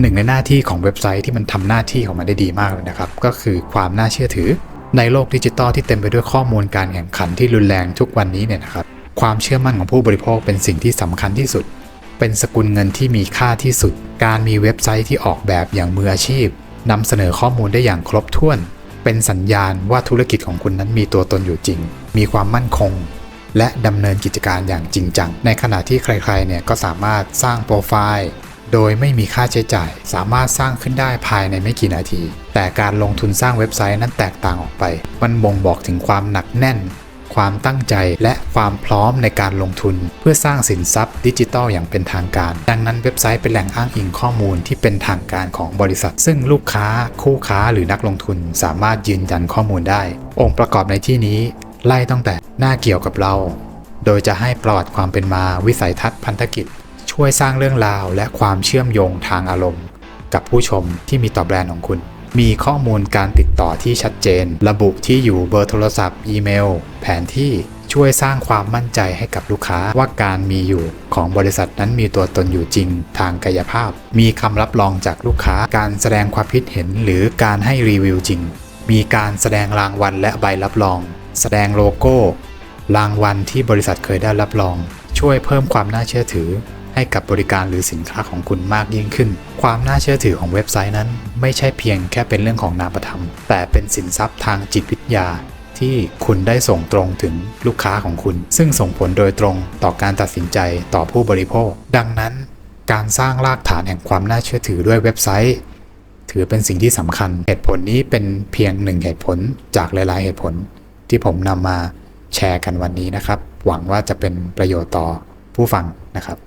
หนึ่งในหน้าที่ของเว็บไซต์ที่มันทำหน้าที่ของมันได้ดีมากเลยนะครับ ก็คือความน่าเชื่อถือ ในโลกดิจิตอลที่เต็มไปด้วยข้อมูลการแข่งขันที่รุนแรงทุกวันนี้เนี่ยนะครับ ความเชื่อมั่นของผู้บริโภคเป็นสิ่งที่สำคัญที่สุด เป็นสกุลเงินที่มีค่าที่สุด การมีเว็บไซต์ที่ออกแบบอย่างมืออาชีพนำเสนอข้อมูลได้อย่างครบถ้วน เป็นสัญญาณว่าธุรกิจของคุณนั้นมีตัวตนอยู่จริง มีความมั่นคงและดำเนินกิจการอย่างจริงจัง ในขณะที่ใครๆ เนี่ยก็สามารถสร้างโปรไฟล์ โดยไม่มีค่าใช้จ่าย สามารถสร้างขึ้นได้ภายในไม่กี่นาที แต่การลงทุนสร้างเว็บไซต์นั้นแตกต่างออกไป มันบ่งบอกถึงความหนักแน่น ความตั้งใจและความพร้อมในการลงทุน เพื่อสร้างสินทรัพย์ดิจิทัลอย่างเป็นทางการ ดังนั้นเว็บไซต์เป็นแหล่งอ้างอิงข้อมูลที่เป็นทางการของบริษัท ซึ่งลูกค้า คู่ค้าหรือนักลงทุน สามารถยืนยันข้อมูลได้ องค์ประกอบในที่นี้ ไล่ตั้งแต่หน้าเกี่ยวกับเรา โดยจะให้ประวัติความเป็นมาวิสัยทัศน์พันธกิจ ช่วยสร้างเรื่องราวและความเชื่อมโยงทางอารมณ์ กับผู้ชมที่มีต่อแบรนด์ของคุณ มีข้อมูลการติดต่อที่ชัดเจน ระบุที่อยู่เบอร์โทรศัพท์ อีเมล แผนที่ช่วยสร้างความมั่นใจให้กับลูกค้าว่าการมีอยู่ของบริษัทนั้นมีตัวตนอยู่จริงทางกายภาพ มีคำรับรองจากลูกค้าการแสดงความคิดเห็นหรือการให้รีวิวจริง มีการแสดงรางวัลและใบรับรอง แสดงโลโก้ รางวัลที่บริษัทเคยได้รับรอง ช่วยเพิ่มความน่าเชื่อถือ ให้กับบริการหรือสินค้าของคุณมากยิ่งขึ้น ความน่าเชื่อถือของเว็บไซต์นั้น ไม่ใช่เพียงแค่เป็นเรื่องของนามธรรม แต่เป็นสินทรัพย์ทางจิตวิทยา ที่คุณได้ส่งตรงถึงลูกค้าของคุณ ซึ่งส่งผลโดยตรงต่อการตัดสินใจต่อผู้บริโภค ดังนั้น การสร้างรากฐานแห่งความน่าเชื่อถือด้วยเว็บไซต์ถือเป็นสิ่งที่สำคัญ เหตุผลนี้เป็นเพียงหนึ่งเหตุผลจากหลาย ๆ เหตุผล ที่ผมนำมาแชร์กันวันนี้นะครับ หวังว่าจะเป็นประโยชน์ต่อผู้ฟังนะครับ